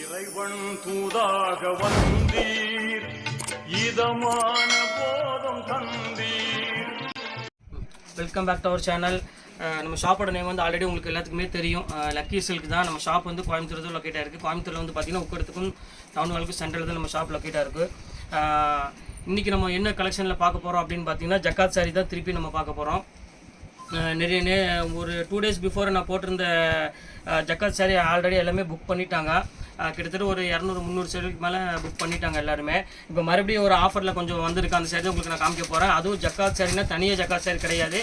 இறைவன் தூதாக வந்தீர். இதமான போதம் தந்தீர். Welcome back to our channel நம்ம ஷாப்போட நேம் வந்து ஆல்ரெடி உங்களுக்கு எல்லாத்துக்குமே தெரியும். Uh, லக்கி சில்க் தான் நம்ம ஷாப் வந்து கோயம்புத்தூர் தான் லொக்கேட்டாக இருக்குது கோயம்புத்தூரில் வந்து பார்த்தீங்கன்னா உக்கடத்துக்கும் டவுன் வாழ்க்கும் சென்ட்ரல் தான் நம்ம ஷாப் லொக்கேட்டாக இருக்குது uh, இன்றைக்கி நம்ம என்ன கலெக்ஷனில் பார்க்க போகிறோம் அப்படின்னு பார்த்தீங்கன்னா ஜக்காத் சாரி தான் திருப்பி நம்ம பார்க்க போகிறோம் நிறைய நே ஒரு டூ டேஸ் பிஃபோர் நான் போட்டிருந்த ஜக்காத் சாரி ஆல்ரெடி எல்லாமே புக் பண்ணிட்டாங்க. கிட்டத்தட்ட ஒரு இரநூறு முந்நூறு சேருக்கு மேலே புக் பண்ணிட்டாங்க எல்லாருமே. இப்போ மறுபடியும் ஒரு ஆஃபரில் கொஞ்சம் வந்திருக்கு அந்த சேரீ உங்களுக்கு நான் காமிக்க போகிறேன் அதுவும் ஜக்காத் சாரினா தனியாக ஜக்காத் சாரி கிடையாது.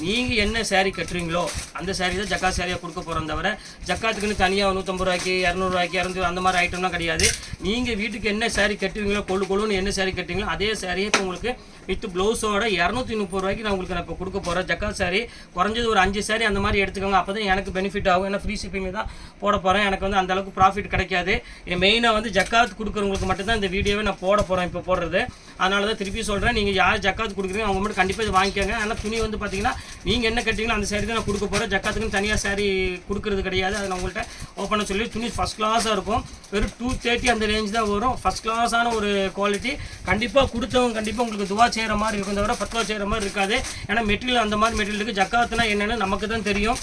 நீங்கள் என்ன சேரீ கட்டுறீங்களோ அந்த சேரீ தான் ஜக்காத் சாரியாக கொடுக்க போகிறோம் தவிர ஜக்காத்துக்குன்னு தனியாக நூற்றம்பது ரூபாய்க்கு இரநூறுவாய்க்கு இரநூறு அந்த மாதிரி ஐட்டம்லாம் கிடையாது. நீங்கள் வீட்டுக்கு என்ன சேரீ கட்டுவீங்களோ கொழு கொழுன்னு என்ன saree கட்டுவீங்களோ அதே சாரியை இப்போ உங்களுக்கு வித் ப்ளவுஸோட இரநூத்தி முப்பது ரூபாய்க்கு நான் உங்களுக்கு நான் இப்போ கொடுக்க போகிறேன் ஜக்காத் saree குறைஞ்சது ஒரு அஞ்சு saree அந்த மாதிரி எடுத்துக்கோங்க. அப்போ தான் எனக்கு பெனிஃபிட் ஆகும். ஏன்னா ஃப்ரீ ஷிப்பிங் தான் போட போகிறேன் எனக்கு வந்து அந்த அளவுக்கு ப்ராஃபிட் கிடைக்காது. மெயினாக வந்து ஜக்காத் கொடுக்குறவங்களுக்கு மட்டும்தான் இந்த வீடியோவை நான் போட போகிறேன் இப்போ போடுறது. அதனால தான் திருப்பி சொல்கிறேன் நீங்கள் யார் ஜக்காத் கொடுக்குறீங்க அவங்க மட்டும் கண்டிப்பாக இது வாங்கிக்கோங்க. ஆனால் துணி வந்து பார்த்தீங்கன்னா நீங்கள் என்ன கேட்டிங்களோ அந்த சாரி தான் நான் கொடுக்க போகிறேன் ஜக்காத்துக்குன்னு தனியாக சாரி கொடுக்குறது கிடையாது. அதை நான் உங்கள்கிட்ட ஓப்பனாக சொல்லி துணி ஃபஸ்ட் கிளாஸாக இருக்கும். வெறும் டூ தேர்ட்டி அந்த ரேஞ்ச் தான் வரும். ஃபஸ்ட் கிளாஸான ஒரு குவாலிட்டி கண்டிப்பாக கொடுத்தவங்க கண்டிப்பாக உங்களுக்கு துவா செய்கிற மாதிரி இருக்கும். தவிர பத்துவா செய்கிற மாதிரி இருக்காது. ஏன்னா மெட்டீரியல் அந்த மாதிரி மெட்டீரியல் இருக்குது ஜக்காத்துனா என்னென்னு நமக்கு தான் தெரியும்.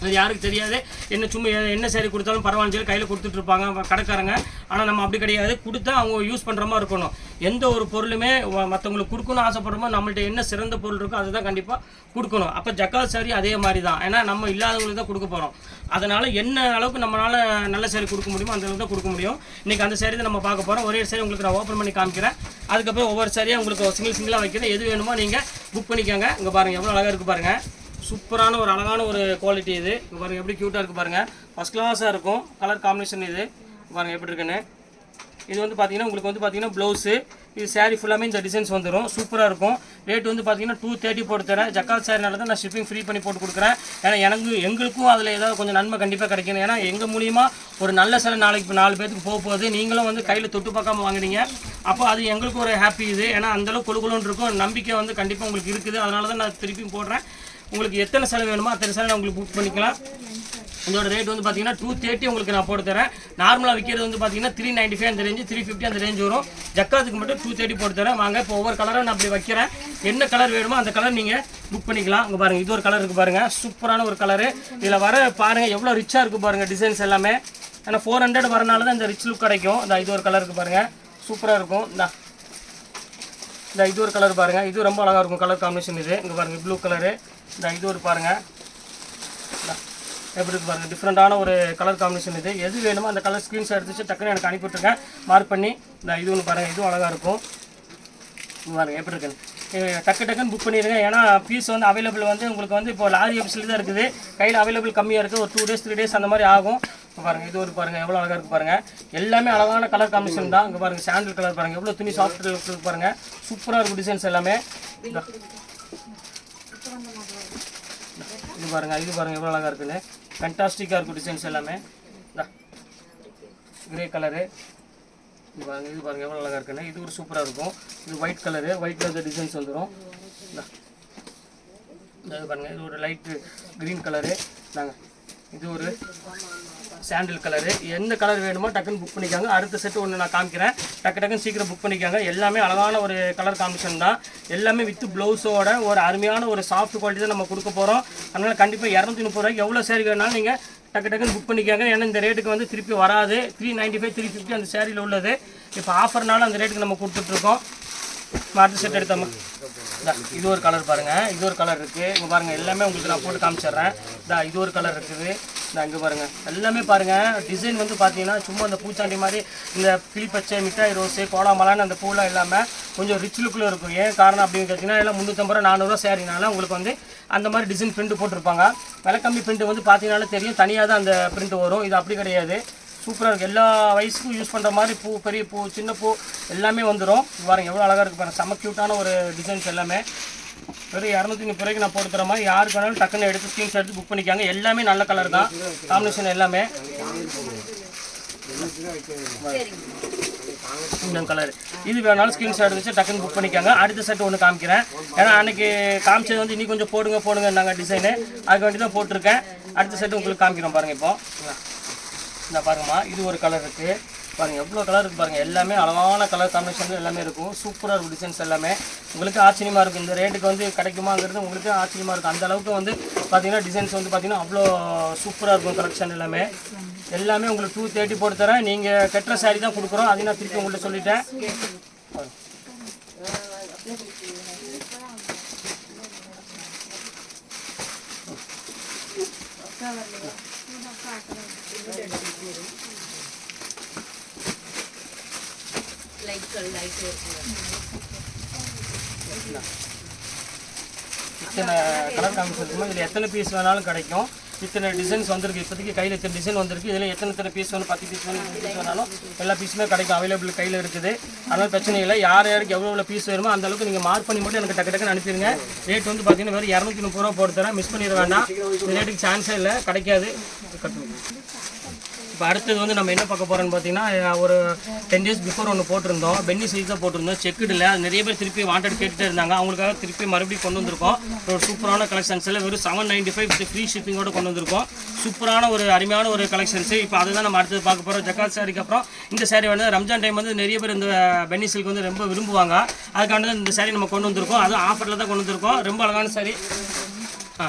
அது யாருக்கு தெரியாது. என்ன சும்மா என்ன சரி கொடுத்தாலும் பரவாயில்ல சொல்லி கையில் கொடுத்துட்ருப்பாங்க கடைக்காரங்க. ஆனால் நம்ம அப்படி கிடையாது. கொடுத்தா அவங்க யூஸ் பண்ணுற மாதிரி இருக்கணும். எந்த ஒரு பொருளுமே மற்றவங்களுக்கு கொடுக்கணும்னு ஆசைப்படுறோமோ நம்மள்ட்ட என்ன சிறந்த பொருள் இருக்கோ அதுதான் கண்டிப்பாக கொடுக்கணும். அப்போ ஜக்காத் சாரி அதே மாதிரி தான். ஏன்னா நம்ம இல்லாதவங்களுக்கு தான் கொடுக்க போகிறோம் அதனால் என்ன அளவுக்கு நம்மளால் நல்ல சாரி கொடுக்க முடியுமோ அந்த அளவுக்கு தான் கொடுக்க முடியும். இன்றைக்கி அந்த சேரீ தான் நம்ம பார்க்க போகிறோம் ஒரே சேரீ உங்களுக்கு நான் ஓப்பன் பண்ணி காமிக்கிறேன். அதுக்கப்புறம் ஒவ்வொரு சாரியாக உங்களுக்கு சிங்கிள் சிங்கிளாக வைக்கிறேன். எது வேணுமோ நீங்கள் புக் பண்ணிக்கோங்க. இங்கே பாருங்கள் எவ்வளோ அழகாக இருக்குது பாருங்கள் சூப்பரான ஒரு அழகான ஒரு குவாலிட்டி இது. பாருங்கள் எப்படி க்யூட்டாக இருக்குது பாருங்கள் ஃபஸ்ட் கிளாஸாக இருக்கும். கலர் காம்பினேஷன் இது. பாருங்கள் எப்படி இருக்குன்னு. இது வந்து பார்த்தீங்கன்னா உங்களுக்கு வந்து பார்த்தீங்கன்னா ப்ளவுஸு இது சாரீ ஃபுல்லாமே இந்த டிசைன்ஸ் வந்துடும் சூப்பராக இருக்கும். ரேட் வந்து பார்த்தீங்கன்னா டூ தேர்ட்டி போட்டு தரேன். ஜக்காத் சாரினால தான் நான் ஷிப்பிங் ஃப்ரீ பண்ணி போட்டு கொடுக்குறேன். ஏன்னா எனக்கு எங்களுக்கும் அதில் ஏதாவது கொஞ்சம் நன்மை கண்டிப்பாக கிடைக்கணும். ஏன்னா எங்கள் மூலியமாக ஒரு நல்ல சில நாளைக்கு இப்போ நாலு பேருக்கு போக போகுது. நீங்களும் வந்து கையில் தொட்டு பார்க்காம வாங்குறீங்க அப்போ அது எங்களுக்கு ஒரு ஹாப்பி இது. ஏன்னா அந்தளவுக்கு கொழுகுலன்னு இருக்கும். நம்பிக்கை வந்து கண்டிப்பாக உங்களுக்கு இருக்குது. அதனால தான் நான் திருப்பியும் போடுறேன். உங்களுக்கு எத்தனை செலவு வேணுமோ அத்தனை செலவு உங்களுக்கு புக் பண்ணிக்கலாம். இதோட ரேட் வந்து பார்த்தீங்கன்னா டூ தேர்ட்டி உங்களுக்கு நான் போட்டு தரேன். நார்மலாக விற்கிறது வந்து பார்த்தீங்கன்னா த்ரீ நைன்டி ஃபைவ் அந்த ரேஞ்சு த்ரீ ஃபிஃப்டி அந்த ரேஞ்ச் வரும். ஜக்காத்துக்கு மட்டும் டூ தேர்ட்டி போட்டு தரேன். வாங்க இப்போ ஒவ்வொரு கலரும் நான் அப்படி வைக்கிறேன். என்ன கலர் வேணுமோ அந்த கலர் நீங்கள் புக் பண்ணிக்கலாம். இங்கே பாருங்கள் இது ஒரு கலர் இருக்குது பாருங்கள் சூப்பரான ஒரு கலரு இதில் வர பாருங்கள் எவ்வளோ ரிச்சாக இருக்குது பாருங்கள் டிசைன்ஸ் எல்லாமே. ஏன்னா ஃபோர் ஹண்ட்ரட் வரனால தான் இந்த ரிச் லுக் கிடைக்கும். இந்த இது ஒரு கலர் இருக்குது பாருங்கள் சூப்பராக இருக்கும். இந்த. இந்த இது ஒரு கலர் பாருங்கள் இது ரொம்ப அழகாக இருக்கும் கலர் காம்பினேஷன் இது. இங்கே பாருங்கள் ப்ளூ கலரு இந்த இது ஒரு பாருங்கள் எப்படி இருக்கு பாருங்கள் டிஃப்ரெண்ட்டான ஒரு கலர் காம்பினேஷன் இது. எது வேணுமோ அந்த கலர் ஸ்க்ரீன்ஷாட் எடுத்துச்சு டக்குன்னு எனக்கு அனுப்பிவிட்டுருங்க மார்க் பண்ணி இந்த இது ஒன்று பாருங்கள் இதுவும் அழகாக இருக்கும். பாருங்கள் எப்படி இருக்குன்னு. டக்கு டக்குன்னு புக் பண்ணிடுங்க. ஏன்னா பீஸ் வந்து அவைலபிள் வந்து உங்களுக்கு வந்து இப்போ லாரி ஆஃபீஸில் தான் இருக்குது. கையில் அவைலபிள் கம்மியாக இருக்குது ஒரு டூ டேஸ் த்ரீ டேஸ் அந்த மாதிரி ஆகும். இப்போ பாருங்கள் இது ஒரு பாருங்கள் எவ்வளோ அழகாக இருக்குது பாருங்கள் எல்லாமே அழகான கலர் காம்பினேஷன் தான். இங்கே பாருங்கள் சாண்டில் கலர் பாருங்கள் எவ்வளோ துணி சாஃப்ட் இருக்குது பாருங்கள் சூப்பராக இருக்கும் டிசைன்ஸ் எல்லாமே. இதா. பாருங்கள் பாருங்க இது பாருங்க எவ்வளோ அழகாக இருக்குன்னு. ஃபென்டாஸ்டிக்காக இருக்கும் டிசைன்ஸ் எல்லாமே. கிரே கலரு இது பாருங்க இது பாருங்க எவ்வளோ அழகாக இருக்குன்னு. இது ஒரு சூப்பராக இருக்கும். இது white colour white colour designs வந்துடும் இது பாருங்கள் இது ஒரு லைட்டு க்ரீன் கலரு நாங்கள் இது ஒரு சாண்டில் கலரு எந்த கலர் வேணுமோ டக்குன்னு புக் பண்ணிக்காங்க. அடுத்த செட் ஒன்று நான் காமிக்கிறேன். டக்கு டக்குன்னு சீக்கிரம் புக் பண்ணிக்காங்க. எல்லாமே அழகான ஒரு கலர் காமிஷன் தான். எல்லாமே வித் ப்ளவுஸோட ஒரு அருமையான ஒரு சாஃப்ட் குவாலிட்டி தான் நம்ம கொடுக்க போகிறோம் அதனால் கண்டிப்பாக இரநூத்தி முப்பது ரூபாய்க்கு எவ்வளோ சேரீ வேணாலும் நீங்கள் டக்கு டக்குன்னு புக் பண்ணிக்காங்க. ஏன்னா இந்த ரேட்டுக்கு வந்து திருப்பி வராது. Three ninety five three fifty அந்த சேரீயில் உள்ளது. இப்போ ஆஃபர்னால அந்த ரேட்டுக்கு நம்ம கொடுத்துட்ருக்கோம் அடுத்த செட் எடுத்தோமா? இது ஒரு கலர் பாருங்க. இது ஒரு கலர் இருக்கு. இங்க பாருங்க எல்லாமே உங்களுக்கு நான் போட்டு காமிச்சிடுறேன். இதா இது ஒரு கலர் இருக்குது. இந்த இங்கே பாருங்க. எல்லாமே பாருங்க. டிசைன் வந்து பார்த்தீங்கன்னா சும்மா அந்த பூச்சாண்டி மாதிரி இந்த கிளிப்பச்சை மிட்டாய் ரோஸு கோலாமலான்னு அந்த பூலாம் இல்லாமல் கொஞ்சம் ரிச் லுக்கில் இருக்கும். ஏன் காரணம் அப்படின்னு கேட்டிங்கன்னா எல்லாம் முந்நூற்றம்பது ரூபா நானூறுரூவா சேரீனால உங்களுக்கு வந்து அந்த மாதிரி டிசைன் பிரிண்ட் போட்டிருப்பாங்க. விலை கம்மி பிரிண்ட் வந்து பார்த்தீங்கனாலே தெரியும். தனியாக தான் அந்த பிரிண்ட் வரும். இது அப்படி கிடையாது. சூப்பராக இருக்குது எல்லா வயசுக்கும் யூஸ் பண்ணுற மாதிரி பூ பெரிய பூ சின்ன பூ எல்லாமே வந்துடும் பாருங்கள் எவ்வளோ அழகாக இருக்குது பாருங்கள் செம்ம க்யூட்டான ஒரு டிசைன்ஸ் எல்லாமே. வெறும் இரநூத்தி முப்பது ரூபாய்க்கு நான் போட்டு தர மாதிரி யாருக்கு வேணாலும் டக்குன்னு எடுத்து ஸ்க்ரீன்ஷாட் எடுத்து புக் பண்ணிக்காங்க. எல்லாமே நல்ல கலர் தான். காம்பினேஷன் எல்லாமே. இந்த கலர் இது வேணாலும் ஸ்க்ரீன்ஷாட் வச்சு டக்குன்னு புக் பண்ணிக்காங்க. அடுத்த செட் ஒன்று காமிக்கிறேன். ஏன்னா அன்னைக்கு காமிச்சது வந்து இன்னும் கொஞ்சம் போடுங்க போடுங்க நாங்கள் டிசைனு அதுக்கு வேண்டி தான் போட்டிருக்கேன். அடுத்த செட் உங்களுக்கு காமிக்கிறோம் பாருங்கள் இப்போ. இந்த பாருங்கம்மா இது ஒரு கலர் இருக்குது பாருங்கள் எவ்வளோ கலர் இருக்குது பாருங்கள் எல்லாமே அழகான கலர் காம்பினேஷன் எல்லாமே இருக்கும். சூப்பராக இருக்கும் டிசைன்ஸ் எல்லாமே. உங்களுக்கு ஆச்சரியமாக இருக்கும். இந்த ரேட்டுக்கு வந்து கிடைக்குமாங்கிறது உங்களுக்கு ஆச்சரியமாக இருக்கும். அந்த அளவுக்கு வந்து பார்த்திங்கன்னா டிசைன்ஸ் வந்து பார்த்திங்கன்னா அவ்வளோ சூப்பராக இருக்கும் கலெக்ஷன் எல்லாமே. எல்லாமே உங்களுக்கு டூ தேர்ட்டி போட்டு தரேன். நீங்கள் கட்டுற saree தான் கொடுக்குறோம். அதையும் நான் திருப்பி உங்கள்கிட்ட சொல்லிட்டேன். இத்தனை கலர் காமிச்சு இதில் எத்தனை பீஸ் வேணாலும் கிடைக்கும். இத்தனை டிசைன்ஸ் வந்திருக்கு. இப்போதைக்கு கையில் இத்தனை டிசைன் வந்திருக்கு. இதில் எத்தனை எத்தனை பீஸ் வேணும் பத்து பீஸ் வேணும் பீஸ் வேணாலும் எல்லா பீஸுமே கிடைக்கும். அவைலபிள் கையில் இருக்குது. அதனால் பிரச்சனை இல்லை. யார் யாருக்கு எவ்வளோ எவ்வளோ பீஸ் வேணுமோ அந்த அளவுக்கு நீங்கள் மார்க் பண்ணி மட்டும் எனக்கு டக்கு டக்குன்னு அனுப்பிடுங்க. ரேட் வந்து பார்த்தீங்கன்னா வெறும் இரநூத்தி முப்பது ரூபா போட்டு தரேன். மிஸ் பண்ணிட வேண்டாம். இந்த ரேட்டுக்கு சான்ஸே இல்லை. கிடைக்காது. இப்போ அடுத்தது வந்து நம்ம என்ன பார்க்க போகிறோன்னு பார்த்தீங்கன்னா ஒரு டென் டேஸ் பிஃபோர் ஒன்று போட்டிருந்தோம். பென்னி சைஸ் தான் போட்டிருந்தோம். செக்குடில் நிறைய பேர் திருப்பி வாண்டட் கேட்டுட்டு இருந்தாங்க. அவங்களுக்காக திருப்பி மறுபடியும் கொண்டு வந்திருக்கோம். ஒரு சூப்பரான கலெக்ஷன்ஸ் எல்லாம் வெறும் செவன் நைன்ட்டி ஃபைவ் ஃப்ரீ ஷிப்பிங்கோட கொண்டு வந்திருக்கோம். சூப்பரான ஒரு அருமையான ஒரு கலெக்ஷன்ஸ் இப்போ அதுதான் நம்ம அடுத்தது பார்க்க போகிறோம் ஜக்காத் சாரிக்கு அப்புறம் இந்த சாரி வந்து ரம்ஜான் டைம் வந்து நிறைய பேர் இந்த பென்னி சில்க் வந்து ரொம்ப விரும்புவாங்க. அதுக்காண்டி தான் இந்த சாரி நம்ம கொண்டு வந்திருக்கோம். அதுவும் ஆஃபரில் தான் கொண்டு வந்திருக்கோம். ரொம்ப அழகான சாரி ஆ.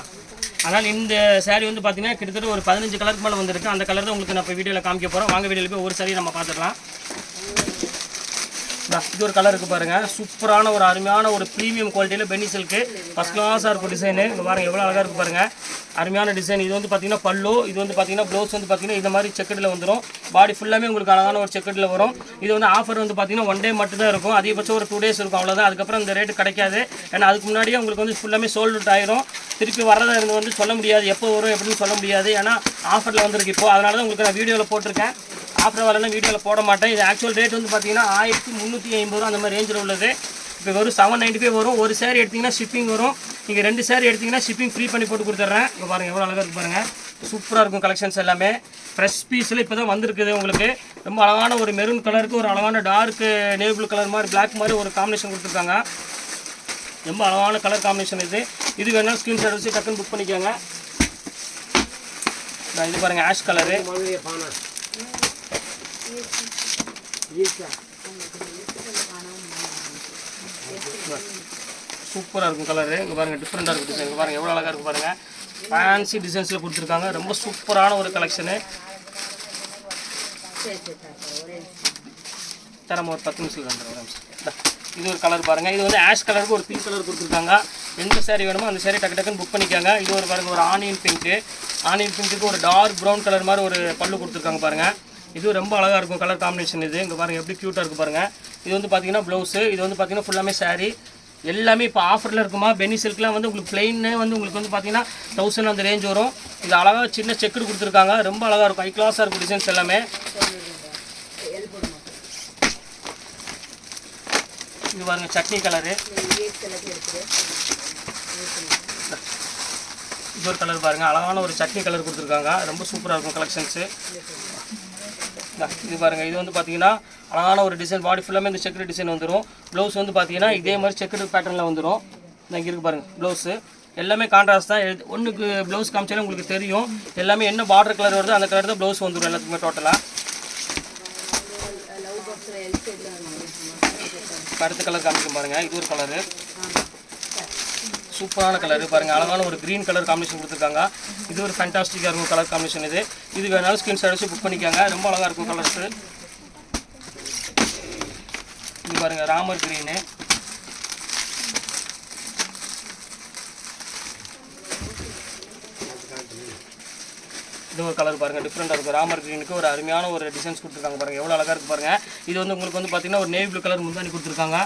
அதனால் இந்த saree வந்து பார்த்தீங்கன்னா கிட்டத்தட்ட ஒரு பதினஞ்சு கலருக்கு மேலே வந்திருக்கு. அந்த கலர் தான் உங்களுக்கு நான் இப்போ வீடியோவில் காமிக்க போகிறோம் வாங்க வீடியோவில் போய் ஒரு saree நம்ம பார்த்துக்கலாம். இது ஒரு கலர் இருக்குது பாருங்கள் சூப்பரான ஒரு அருமையான ஒரு ப்ரீமியம் குவாலிட்டியில் பென்னி சில்க்கு ஃபஸ்ட் கிளாஸாக இருக்கும் டிசைனு இங்கே பாருங்கள் எவ்வளோ அழகாக இருக்குது பாருங்கள் அருமையான டிசைன் இது வந்து பார்த்தீங்கன்னா பல்லு இது வந்து பார்த்தீங்கன்னா ப்ளவுஸ் வந்து பார்த்தீங்கன்னா இந்த மாதிரி செக்கடில் வந்துடும் பாடி ஃபுல்லாமே உங்களுக்கு அழகான ஒரு செக்கடில் வரும். இது வந்து ஆஃபர் வந்து பார்த்தீங்கன்னா ஒன் டே மட்டும் தான் இருக்கும். அதிகபட்சம் ஒரு டூ டேஸ் இருக்கும். அவ்வளோதான் அதுக்கப்புறம் இந்த ரேட்டு கிடைக்காது. ஏன்னா அதுக்கு முன்னாடியே உங்களுக்கு வந்து ஃபுல்லாமே சோல்ட் அவுட் ஆயிரும். திருப்பி வரதை இருந்து வந்து சொல்ல முடியாது. எப்போ வரும் எப்படின்னு சொல்ல முடியாது. ஏன்னா ஆஃபரில் வந்திருக்கு இப்போ. அதனால தான் உங்களுக்கு நான் வீடியோவில் போட்டிருக்கேன். ஆஃபர் வரலாம் வீடியோவில் போட மாட்டேன். இது ஆக்சுவல் ரேட் வந்து பார்த்தீங்கன்னா ஆயிரத்தி முந்நூற்றி ஐம்பது ரூபா அந்த மாதிரி ரேஞ்சில் உள்ளது. இப்போ வெறும் செவன் நைன்ட்டி ஃபைவ் வரும். ஒரு சேரீ எடுத்தீங்கன்னா ஷிப்பிங் வரும். நீங்கள் ரெண்டு சேரீ எடுத்தீங்கன்னா ஷிப்பிங் ஃப்ரீ பண்ணி போட்டு கொடுத்துட்றேன் இப்போ பாருங்கள் எவ்வளோ அழகாக இருக்கு பாருங்கள் சூப்பராக இருக்கும் கலெக்ஷன்ஸ் எல்லாமே. ஃப்ரெஷ் பீஸில் இப்போ தான் வந்திருக்குது உங்களுக்கு. ரொம்ப அழகான ஒரு மெரூன் கலருக்கு ஒரு அழகான டார்க்கு நேபிள் கலர் மாதிரி பிளாக் மாதிரி ஒரு காம்பினேஷன் கொடுத்துருக்காங்க. ரொம்ப அழகான கலர் காம்பினேஷன் இது. இது வேணாலும் ஸ்க்ரீன்ஷாட் வச்சு டக்குன்னு புக் பண்ணிக்கோங்க. நான் இது பாருங்கள் ஆஷ் கலரு சூப்பராக இருக்கும் கலரு இங்கே பாருங்கள் டிஃப்ரெண்ட்டாக இருக்கும் டிசைன் இங்கே பாருங்கள் எவ்வளோ அழகாக இருக்கும் பாருங்கள் ஃபேன்சி டிசைன்ஸில் கொடுத்துருக்காங்க. ரொம்ப சூப்பரான ஒரு கலெக்ஷனு தரம் ஒரு பத்து நிமிஷம் வந்துடும் ஒரு நிமிஷம். இது ஒரு கலர் பாருங்கள் இது வந்து ஆஷ் கலருக்கு ஒரு பிங்க் கலர் கொடுத்துருக்காங்க. எந்த சேரீ வேணுமோ அந்த சேரீ டக்கு டக்குன்னு புக் பண்ணிக்காங்க. இது ஒரு பாருங்கள் ஒரு ஆனியன் பிங்க்கு ஆனியன் பிங்க்குக்கு ஒரு டார்க் ப்ரௌன் கலர் மாதிரி ஒரு பல்லு கொடுத்துருக்காங்க பாருங்கள் இது ரொம்ப அழகாக இருக்கும் கலர் காம்பினேஷன் இது. இங்கே பாருங்கள் எப்படி க்யூட்டாக இருக்குது பாருங்கள் இது வந்து பார்த்தீங்கன்னா ப்ளவுஸு இது வந்து பார்த்தீங்கன்னா ஃபுல்லாமே சாரீ எல்லாமே இப்போ ஆஃபரில் இருக்குமா? பெனி சில்க்லாம் வந்து உங்களுக்கு பிளெயின்னு வந்து உங்களுக்கு வந்து பார்த்தீங்கன்னா தௌசண்ட் அந்த ரேஞ்ச் வரும். இது அழகாக சின்ன செக்குடு கொடுத்துருக்காங்க. ரொம்ப அழகாக இருக்கும். ஹை கிளாஸாக இருக்கும் டிசைன்ஸ் எல்லாமே. இது பாருங்க சட்னி கலரு இது ஒரு கலர் பாருங்கள் அழகான ஒரு சட்னி கலர் கொடுத்துருக்காங்க. ரொம்ப சூப்பராக இருக்கும் கலெக்ஷன்ஸு இது பாருங்க இது வந்து பார்த்தீங்கன்னா அழகான ஒரு டிசைன் பாடி ஃபுல்லாமே இந்த செக்குடு டிசைன் வந்துடும் ப்ளவுஸ் வந்து பார்த்தீங்கன்னா இதே மாதிரி செக்குடு பேட்டர்னில் வந்துடும் இங்கே இருக்கு பாருங்க ப்ளவுஸு எல்லாமே கான்ட்ராஸ்ட் தான். ஒண்ணுக்கு ப்ளவுஸ் காமிச்சாலே உங்களுக்கு தெரியும். எல்லாமே என்ன பார்டர் கலர் வருதோ அந்த கலர் தான் ப்ளவுஸ் வந்துடும் எல்லாத்துக்குமே டோட்டலாக அடுத்த கலர் காமிக்கும் பாருங்க இது ஒரு கலரு சூப்பரான கலர் பாருங்க அழகான ஒரு க்ரீன் கலர் காம்பினேஷன் கொடுத்துருக்காங்க. இது ஒரு ஃபேண்டாஸ்டிக்காக இருக்கும் கலர் காம்பினேஷன் இது. இது வேணாலும் ஸ்கிரீன்ஷாட் வச்சு புக் பண்ணிக்காங்க. ரொம்ப அழகாக இருக்கும் கலர்ஸ் இது. பாருங்க ராமர் க்ரீனு இது ஒரு கலர் பாருங்க டிஃப்ரெண்ட்டாக இருக்கும். ராமர் க்ரீனுக்கு ஒரு அருமையான ஒரு டிசைன்ஸ் கொடுத்துருக்காங்க பாருங்கள் எவ்வளோ அழகாக இருக்குது பாருங்கள் இது வந்து உங்களுக்கு வந்து பார்த்தீங்கன்னா ஒரு நேவி ப்ளூ கலர் முந்தானி கொடுத்துருக்காங்க.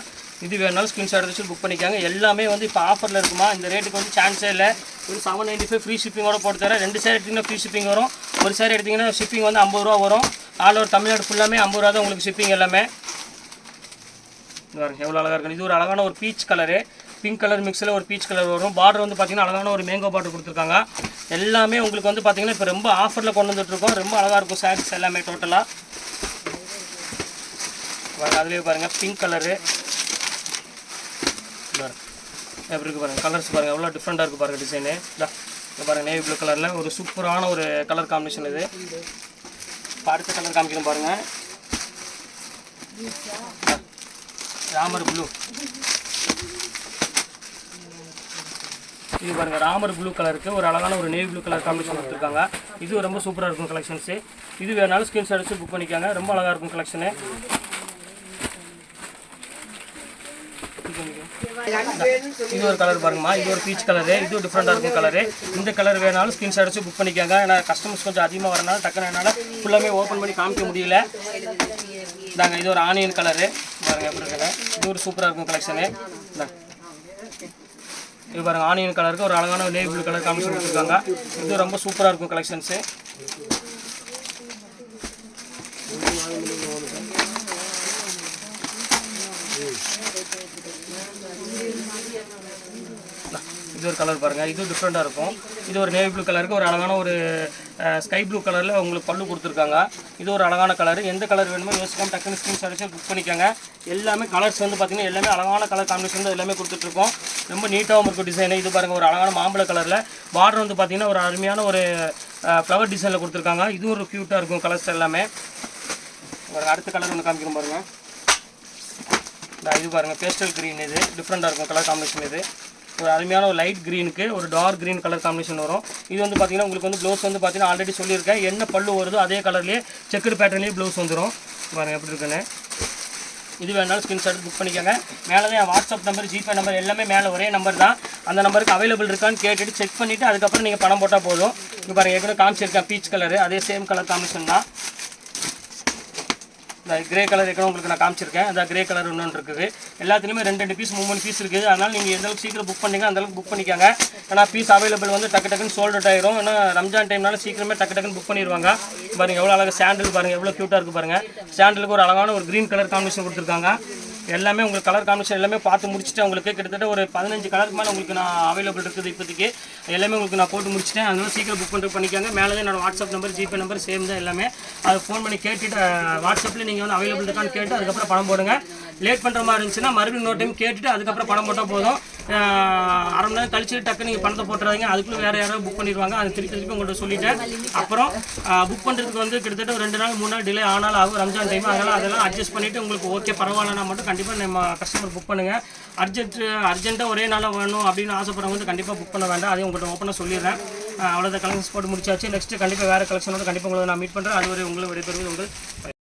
இது வேணாலும் ஸ்க்ரீன்ஷாட் எடுத்து புக் பண்ணிக்காங்க. எல்லாமே வந்து இப்போ ஆஃபரில் இருக்குமா? இந்த ரேட்டுக்கு வந்து சான்ஸே இல்லை. ஒரு செவன் நைன்ட்டி ஃபைவ் ஃப்ரீ ஷிப்பிங்கோட போட்டு தரேன். ரெண்டு சேர் எடுத்திங்கன்னா ஃப்ரீ ஷிப்பிங் வரும். ஒரு சேர் எடுத்திங்கன்னா ஷிப்பிங் வந்து ஐம்பது ரூபா வரும். ஆல் ஓவர் தமிழ்நாடு ஃபுல்லாமே ஐம்பது ரூபா தான் உங்களுக்கு ஷிப்பிங் எல்லாமே. பாருங்க எவ்வளோ அழகாக இருக்கும் இது ஒரு அழகான ஒரு பீச் கலரு பிங்க் கலர் மிக்ஸில் ஒரு பீச் கலர் வரும். பார்டர் வந்து பார்த்திங்கன்னா அழகான ஒரு மேங்கோ பார்டர் கொடுத்துருக்காங்க. எல்லாமே உங்களுக்கு வந்து பார்த்திங்கன்னா இப்போ ரொம்ப ஆஃபரில் கொண்டு வந்துட்டுருக்கோம் ரொம்ப அழகாக இருக்கும் சாரீஸ் எல்லாமே டோட்டலாக பாருங்க அதுலேயே பாருங்கள் பிங்க் கலரு எப்படி இருக்குது பாருங்கள் கலர்ஸ் பாருங்கள் எவ்வளோ டிஃப்ரெண்ட்டாக இருக்குது பாருங்கள் டிசைனு இங்கே பாருங்கள் நேவி ப்ளூ கலரில் ஒரு சூப்பரான ஒரு கலர் காம்பினேஷன் இது. அடுத்த கலர் காமிக்கணும் பாருங்கள் ராமர் ப்ளூ இது பாருங்கள் ராமர் ப்ளூ கலருக்கு ஒரு அழகான ஒரு நேவி ப்ளூ கலர் காம்பினேஷன் கொடுத்துருக்காங்க. இது ரொம்ப சூப்பராக இருக்கும் கலெக்ஷன்ஸு இது வேணாலும் ஸ்கிரீன்ஷாட் எடுத்து புக் பண்ணிக்காங்க. ரொம்ப அழகாக இருக்கும் கலெக்ஷனு இது ஒரு கலர் பாருங்கம்மா. இது ஒரு பீச் கலரு இது டிஃப்ரெண்ட்டாக இருக்கும் கலரு இந்த கலர் வேணாலும் ஸ்கிரீன்ஷாட் வச்சு புக் பண்ணிக்கோங்க. ஏன்னா கஸ்டமர்ஸ் கொஞ்சம் அதிகமாக வரனால டக்குனு என்னால் ஃபுல்லாமே ஓப்பன் பண்ணி காமிக்க முடியல. இந்தாங்க இது ஒரு ஆனியன் கலரு பாருங்கள் எப்படி இருக்குங்க இது ஒரு சூப்பராக இருக்கும் கலெக்ஷனு இந்தாங்க இது பாருங்க ஆனியன் கலருக்கு ஒரு அழகான நேவி ப்ளூ கலர் காமிச்சு கொடுத்துருக்காங்க. இது ரொம்ப சூப்பராக இருக்கும் கலெக்ஷன்ஸு இது ஒரு கலர் பாருங்கள் இது டிஃப்ரெண்ட்டாக இருக்கும். இது ஒரு நேவி ப்ளூ கலருக்கு ஒரு அழகான ஒரு ஸ்கை ப்ளூ கலரில் உங்களுக்கு பல்லு கொடுத்துருக்காங்க. இது ஒரு அழகான கலர் எந்த கலர் வேணுமோ யோசிக்காமல் டக்குனு ஸ்க்ரீன் ஷாட் புக் பண்ணிக்கோங்க. எல்லாமே கலர்ஸ் வந்து பார்த்தீங்கன்னா எல்லாமே அழகான கலர் காம்பினேஷன் தான் எல்லாமே கொடுத்துட்ருக்கோம். ரொம்ப நீட்டாகவும் இருக்கும் டிசைன் இது பாருங்கள் ஒரு அழகான மாம்பழ கலரில் பார்டர் வந்து பார்த்தீங்கன்னா ஒரு அருமையான ஒரு ஃப்ளவர் டிசைனில் கொடுத்துருக்காங்க. இது ஒரு க்யூட்டாக இருக்கும் கலர்ஸ் எல்லாமே. ஒரு அடுத்த கலர் ஒன்று காமிக்கிறோம் பாருங்கள் இது பாருங்கள் பேஸ்டல் க்ரீன் இது. டிஃப்ரெண்ட்டாக இருக்கும் கலர் காம்பினேஷன் இது. ஒரு அருமையான ஒரு லைட் க்ரீனுக்கு ஒரு டார்க் க்ரீன் கலர் காம்பினேஷன் வரும். இது வந்து பார்த்தீங்கன்னா உங்களுக்கு வந்து ப்ளவுஸ் வந்து பார்த்தீங்கன்னா ஆல்ரெடி சொல்லியிருக்கேன். என்ன பல்லு வருதோ அதே கலர்லேயே செக்குடு பேட்டர்லேயே ப்ளவுஸ் வந்துடும் பாருங்கள் எப்படி இருக்குன்னு. இது வேணாலும் ஸ்க்ரீன்ஷாட் புக் பண்ணிக்கோங்க. மேலே தான் என் வாட்ஸ்அப் நம்பர் ஜிபே நம்பர் எல்லாமே மேலே ஒரே நம்பர் தான். அந்த நம்பருக்கு அவைலபிள் இருக்கான்னு கேட்டுட்டு செக் பண்ணிவிட்டு அதுக்கப்புறம் நீங்கள் பணம் போட்டால் போதும். இப்போ பாருங்கள் ஏற்கனவே காமிச்சிருக்கேன் பீச் கலரு அதே சேம் கலர் காம்பினேஷன் தான். இந்த கிரே கலர் ஏற்கனவே உங்களுக்கு நான் காமிச்சிருக்கேன். அந்த கிரே கலர் இன்னொன்று இருக்குது. எல்லாத்துலேயுமே ரெண்டு ரெண்டு பீஸ் மூணு பீஸ் இருக்குது. அதனால் நீங்கள் எந்த அளவுக்கு சீக்கிரம் புக் பண்ணீங்க அந்த அளவுக்கு புக் பண்ணிக்கோங்க. ஏன்னா பீஸ் அவைலபிள் வந்து டக்கு டக்குன்னு சோல்ட் அவுட் ஆயிரும். ஏன்னா ரம்ஜான் டைம்னால சீக்கிரமே டக்கு டக்குன்னு புக் பண்ணிடுவாங்க பாருங்க எவ்வளோ அழகாக சாண்டில் பாருங்க எவ்வளோ க்யூட்டாக இருக்குது பாருங்கள் சாண்டலுக்கு ஒரு அழகான ஒரு க்ரீன் கலர் காம்பினேஷன் கொடுத்துருக்காங்க. எல்லாமே உங்களுக்கு கலர் காம்பினேஷன் எல்லாமே பார்த்து முடிச்சுட்டு உங்களுக்கு கிட்டத்தட்ட ஒரு பதினஞ்சு கலருக்கு மேலே உங்களுக்கு நான் அவைலபிள் இருக்குது இப்போதைக்கு. எல்லாமே உங்களுக்கு நான் போட்டு முடிச்சிட்டேன். அதனால சீக்கிரம் புக் பண்ணிட்டு பண்ணிக்காங்க. மேலே தான் என்னோட WhatsApp number GPay number same தான் எல்லாமே. அதை ஃபோன் பண்ணி கேட்டுட்டு வாட்ஸ்அப்பில் நீங்கள் வந்து அவைலபிள் இருக்கான்னு கேட்டு அதுக்கப்புறம் பணம் போடுங்க. லேட் பண்ணுற மாதிரி இருந்துச்சுன்னா மறுபடியும் இன்னொரு டைம் கேட்டுட்டு அதுக்கப்புறம் பணம் போட்டால் போதும். அரை மணி நேரம் கழிச்சு டக்கு நீங்கள் பணத்தை போட்டுறாதீங்க. அதுக்குள்ளே வேறு யாராவது புக் பண்ணிடுவாங்க. அது திருப்பி திருப்பி உங்கள்கிட்ட சொல்லிட்டேன். அப்புறம் புக் பண்ணுறதுக்கு வந்து கிட்டத்தட்ட ஒரு ரெண்டு நாள் மூணு நாள் டிலே ஆனாலும் ஆகும். ரம்ஜான் டைம் அதனால் அதெல்லாம் அட்ஜஸ்ட் பண்ணிவிட்டு உங்களுக்கு ஓகே பரவாயில்லனா மட்டும் கண்டிப்பாக நம்ம கஸ்டமர் புக் பண்ணுங்கள் அர்ஜென்ட் அர்ஜென்ட்டாக ஒரே நாளாக வேணும் அப்படின்னு ஆசைப்படுறவங்க வந்து கண்டிப்பாக புக் பண்ண வேண்டாம். அதையும் உங்கள்கிட்ட ஓப்பனாக சொல்லிடுறேன். அவ்வளோதான் கலெக்ஷன்ஸ் போட்டு முடிச்சாச்சு. நெக்ஸ்ட்டு கண்டிப்பாக வேறு கலெக்ஷனோட கண்டிப்பாக உங்களை நான் மீட் பண்ணுறேன் அது வரை உங்களை விடைபெறுவது உங்கள்